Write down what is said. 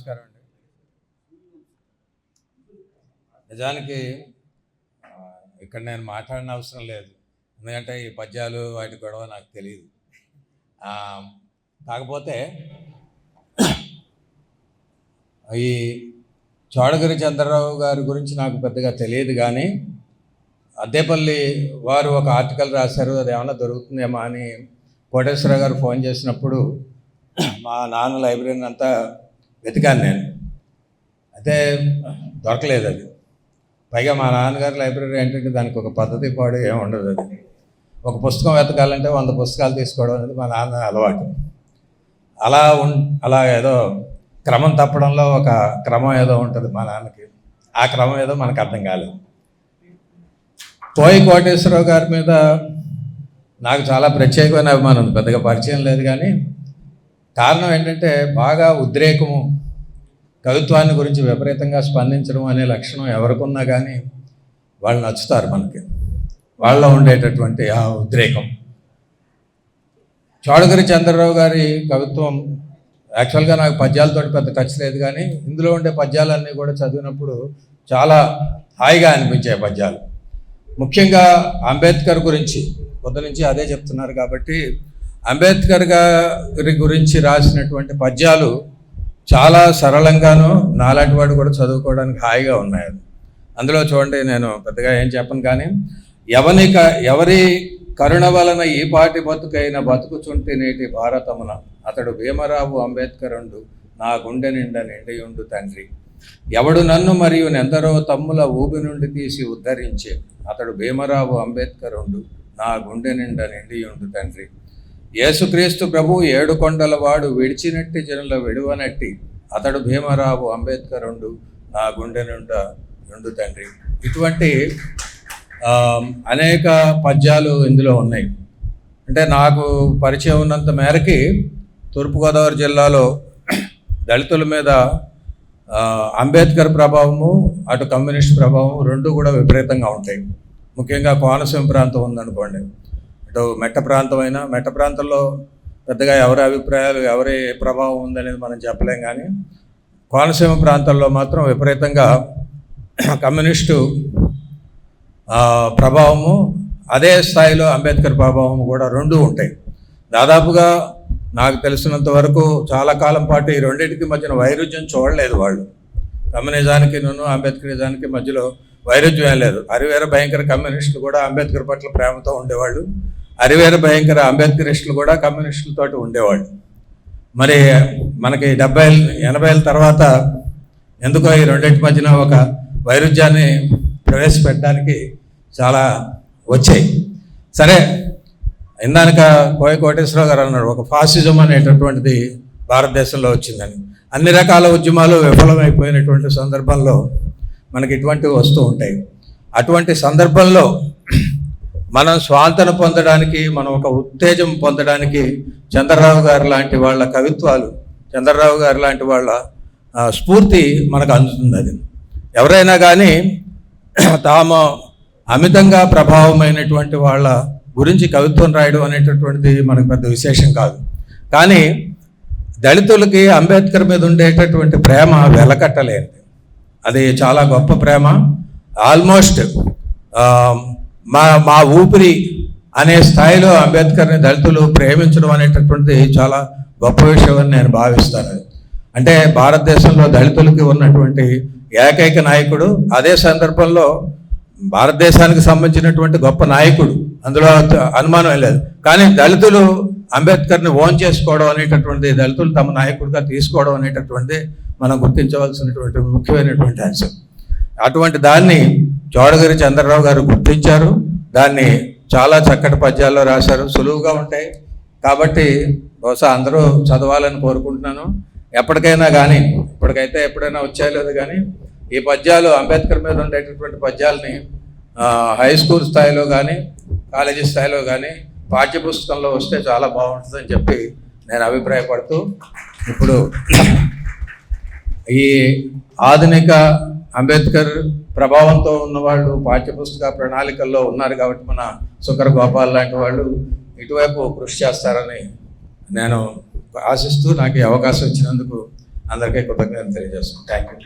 నమస్కారం అండి. నిజానికి ఇక్కడ నేను మాట్లాడిన అవసరం లేదు. ఎందుకంటే ఈ పద్యాలు వాటి గొడవ నాకు తెలియదు కాకపోతే ఈ చోడగిరి చంద్రరావు గారి గురించి నాకు పెద్దగా తెలియదు కానీ అద్దేపల్లి వారు ఒక ఆర్టికల్ రాశారు అది ఏమైనా దొరుకుతుందేమో అని కోటేశ్వర గారు ఫోన్ చేసినప్పుడు మా నాన్న లైబ్రరీని అంతా వెతికాను నేను. అయితే దొరకలేదు అది. పైగా మా నాన్నగారి లైబ్రరీ ఏంటంటే దానికి ఒక పద్ధతి పాడు ఏమి ఉండదు అది. ఒక పుస్తకం వెతకాలంటే వంద పుస్తకాలు తీసుకోవడం అనేది మా నాన్న అలవాటు. అలా ఉన్ అలా ఏదో క్రమం తప్పడంలో ఒక క్రమం ఏదో ఉంటుంది మా నాన్నకి. ఆ క్రమం ఏదో మనకు అర్థం కాలేదు. పోయి కోటేశ్వరరావు గారి మీద నాకు చాలా ప్రత్యేకమైన అభిమానం ఉంది. పెద్దగా పరిచయం లేదు కానీ కారణం ఏంటంటే బాగా ఉద్రేకము కవిత్వాన్ని గురించి విపరీతంగా స్పందించడం అనే లక్షణం ఎవరికున్నా కానీ వాళ్ళు నచ్చుతారు మనకి. వాళ్ళలో ఉండేటటువంటి ఆ ఉద్రేకం. చౌడగిరి చంద్రరావు గారి కవిత్వం యాక్చువల్గా నాకు పద్యాలతో పెద్ద టచ్ లేదు కానీ ఇందులో ఉండే పద్యాలన్నీ కూడా చదివినప్పుడు చాలా హాయిగా అనిపించాయి పద్యాలు. ముఖ్యంగా అంబేద్కర్ గురించి పొద్దు నుంచి అదే చెప్తున్నారు కాబట్టి అంబేద్కర్ గారి గురించి రాసినటువంటి పద్యాలు చాలా సరళంగాను నాలాంటి వాడు కూడా చదువుకోవడానికి హాయిగా ఉన్నాయి అందులో చూడండి నేను పెద్దగా ఏం చెప్పను కానీ ఎవని క- ఎవరి కరుణ వలన ఈ పాటి బతుకైన బతుకుచుంటి నేటి భారతమున అతడు భీమరావు అంబేద్కరుండు నా గుండె నిండా నిండియుండు తండ్రి. ఎవడు నన్ను మరియు నెందరో తమ్ముల ఊబి నుండి తీసి ఉద్ధరించే అతడు భీమరావు అంబేద్కరుండు నా గుండె నిండా నిండియుండు తండ్రి. యేసుక్రీస్తు ప్రభు ఏడు కొండల వాడు విడిచినట్టి జనుల విడువనట్టి అతడు భీమరావు అంబేద్కర్ ఉండు నా గుండె నిండా నుండు తండ్రి. ఇటువంటి అనేక పద్యాలు ఇందులో ఉన్నాయి. అంటే నాకు పరిచయం ఉన్నంత మేరకి తూర్పుగోదావరి జిల్లాలో దళితుల మీద అంబేద్కర్ ప్రభావము అటు కమ్యూనిస్ట్ ప్రభావం రెండు కూడా విపరీతంగా ఉంటాయి. ముఖ్యంగా కోనసీమ ప్రాంతం ఉందనుకోండి. ఇటు మెట్ట ప్రాంతం అయినా మెట్ట ప్రాంతంలో పెద్దగా ఎవరి అభిప్రాయాలు ఎవరి ప్రభావం ఉందనేది మనం చెప్పలేం కానీ కోనసీమ ప్రాంతాల్లో మాత్రం విపరీతంగా కమ్యూనిస్టు ప్రభావము అదే స్థాయిలో అంబేద్కర్ ప్రభావం కూడా రెండు ఉంటాయి. దాదాపుగా నాకు తెలిసినంత వరకు చాలా కాలం పాటు ఈ రెండింటికి మధ్యన వైరుధ్యం చూడలేదు వాళ్ళు. కమ్యూనిజానికి నన్ను అంబేద్కరిజానికి మధ్యలో వైరుధ్యం ఏం లేదు. అరివేర భయంకర కమ్యూనిస్టులు కూడా అంబేద్కర్ పట్ల ప్రేమతో ఉండేవాళ్ళు. అరివేర భయంకర అంబేద్కరిస్టులు కూడా కమ్యూనిస్టులతో ఉండేవాళ్ళు. మరి మనకి డెబ్బై ఎనభైల తర్వాత ఎందుకో ఈ రెండింటి మధ్యన ఒక వైరుధ్యాన్ని ప్రవేశపెట్టడానికి చాలా వచ్చాయి. సరే ఇందాక కోయ కోటేశ్వరరావు గారు అన్నాడు ఒక ఫాసిజం అనేటటువంటిది భారతదేశంలో వచ్చిందని. అన్ని రకాల ఉద్యమాలు విఫలమైపోయినటువంటి సందర్భంలో మనకి ఇటువంటివి వస్తూ ఉంటాయి అటువంటి సందర్భంలో మనం స్వాంతన పొందడానికి మనం ఒక ఉత్తేజం పొందడానికి చంద్రరావు గారు లాంటి వాళ్ళ కవిత్వాలు చంద్రరావు గారు లాంటి వాళ్ళ స్ఫూర్తి మనకు అందుతుంది అది ఎవరైనా కానీ తాము అమితంగా ప్రభావమైనటువంటి వాళ్ళ గురించి కవిత్వం రాయడం అనేటటువంటిది మనకు పెద్ద విశేషం కాదు. కానీ దళితులకి అంబేద్కర్ మీద ఉండేటటువంటి ప్రేమ వెలకట్టలేనిది. అది చాలా గొప్ప ప్రేమ. ఆల్మోస్ట్ మా మా ఊపిరి అనే స్థాయిలో అంబేద్కర్ని దళితులు ప్రేమించడం అనేటటువంటిది చాలా గొప్ప విషయం అని నేను భావిస్తాను. అంటే భారతదేశంలో దళితులకి ఉన్నటువంటి ఏకైక నాయకుడు అదే సందర్భంలో భారతదేశానికి సంబంధించినటువంటి గొప్ప నాయకుడు. అందులో అనుమానం లేదు. కానీ దళితులు అంబేద్కర్ని ఓన్ చేసుకోవడం అనేటటువంటిది దళితులు తమ నాయకుడిగా తీసుకోవడం అనేటటువంటిది మనం గుర్తించవలసినటువంటి ముఖ్యమైనటువంటి అంశం. అటువంటి దాన్ని జోడగిరి చంద్రరావు గారు గుర్తించారు. దాన్ని చాలా చక్కటి పద్యాల్లో రాశారు. సులువుగా ఉంటాయి. కాబట్టి బహుశా అందరూ చదవాలని కోరుకుంటున్నాను. ఎప్పటికైనా కానీ ఇప్పటికైతే ఎప్పుడైనా వచ్చాయలేదు కానీ ఈ పద్యాలు అంబేద్కర్ మీద ఉండేటటువంటి పద్యాలని హై స్కూల్ స్థాయిలో కానీ కాలేజీ స్థాయిలో కానీ పాఠ్యపుస్తకంలో వస్తే చాలా బాగుంటుందని చెప్పి నేను అభిప్రాయపడుతూ ఇప్పుడు ఈ ఆధునిక అంబేద్కర్ ప్రభావంతో ఉన్నవాళ్ళు పాఠ్యపుస్తక ప్రణాళికల్లో ఉన్నారు కాబట్టి మన సుకర్ గోపాల్ లాంటి వాళ్ళు ఇటువైపు కృషి చేస్తారని నేను ఆశిస్తూ నాకు ఈ అవకాశం ఇచ్చినందుకు అందరికీ కృతజ్ఞతలు తెలియజేస్తున్నాను. Thank you